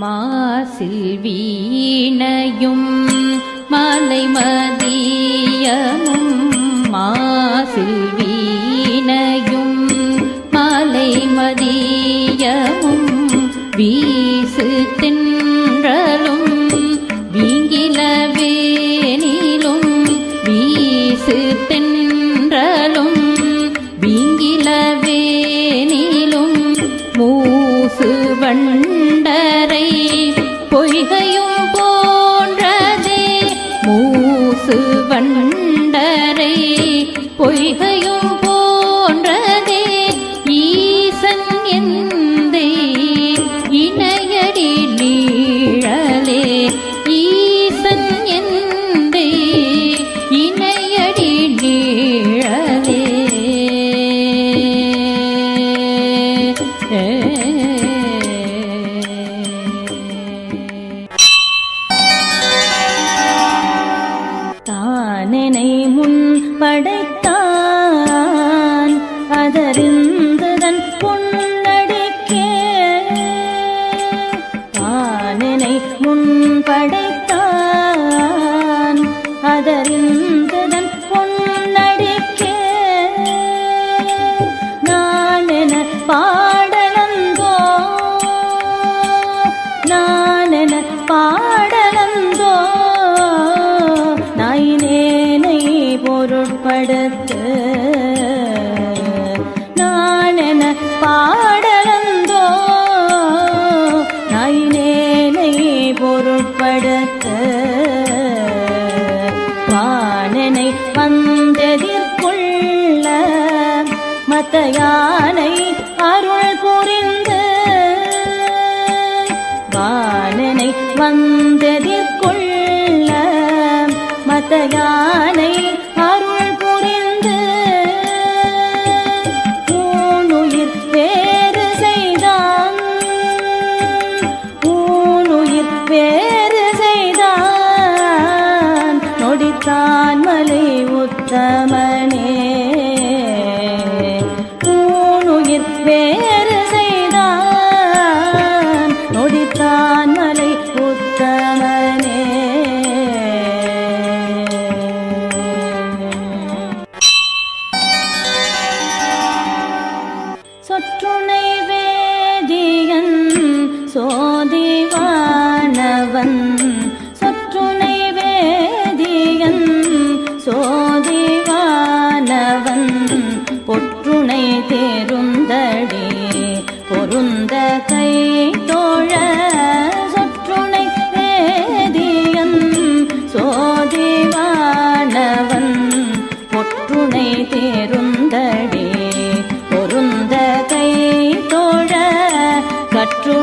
மாசில் வீணையும் மாலை மதியமும் மாசில் வீணையும் மாலை மதியமும் வீசு தென்றலும் வீங்கிலவேனிலும் வீசு 你们永远。வைத்த யானை அருள் புரிந்து வானனை வந்ததிற்குள்ள மத்த யானை வேறு செய்தான். நொடித்தான் மலை உத்தமனே. சொற்றுணை வேதியன் சோதிவானவன். கை தோழ சொற்றுணை வேதியன் சோதிவானவன் பொற்றுணை தேருந்தடி பொருந்த கை தோழ கற்று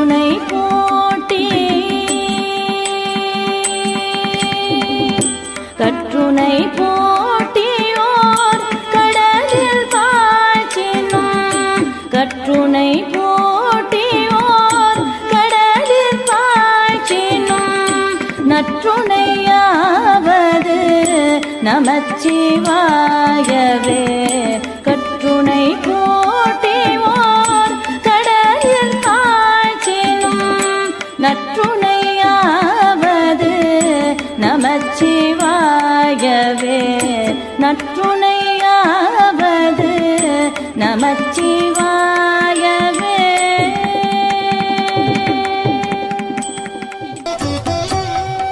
நமச்சிவாயவே. கற்றுணை போட்டிவார் கடலில் பாய்ச்சினும் நற்றுணையாவது. நமச்சிவாயவே. நற்றுணையாவது. நமச்சிவாயவே.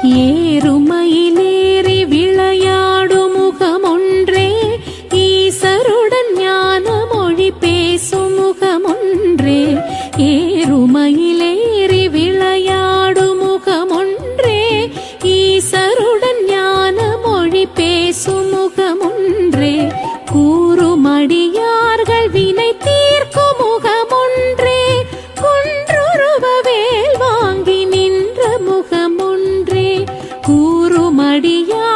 ஏறுமயிலேறி ஏறுமயிலேறி விளையாடும் முகமொன்றே ஈசருடன் ஞான மொழி பேசும் முகமொன்றே. கூறுமடியார்கள் வினை தீர்க்கும் முகமொன்றே குன்றுருவ வேல் வாங்கி நின்ற முகமொன்றே. கூறுமடியார்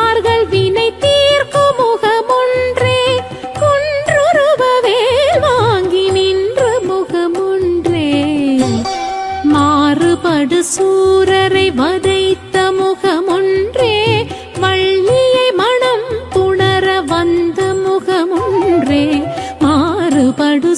படுசூரரை வதைத்த முகமொன்றே வள்ளியை மனம் புணர வந்த முகமொன்றே. மாறுபடு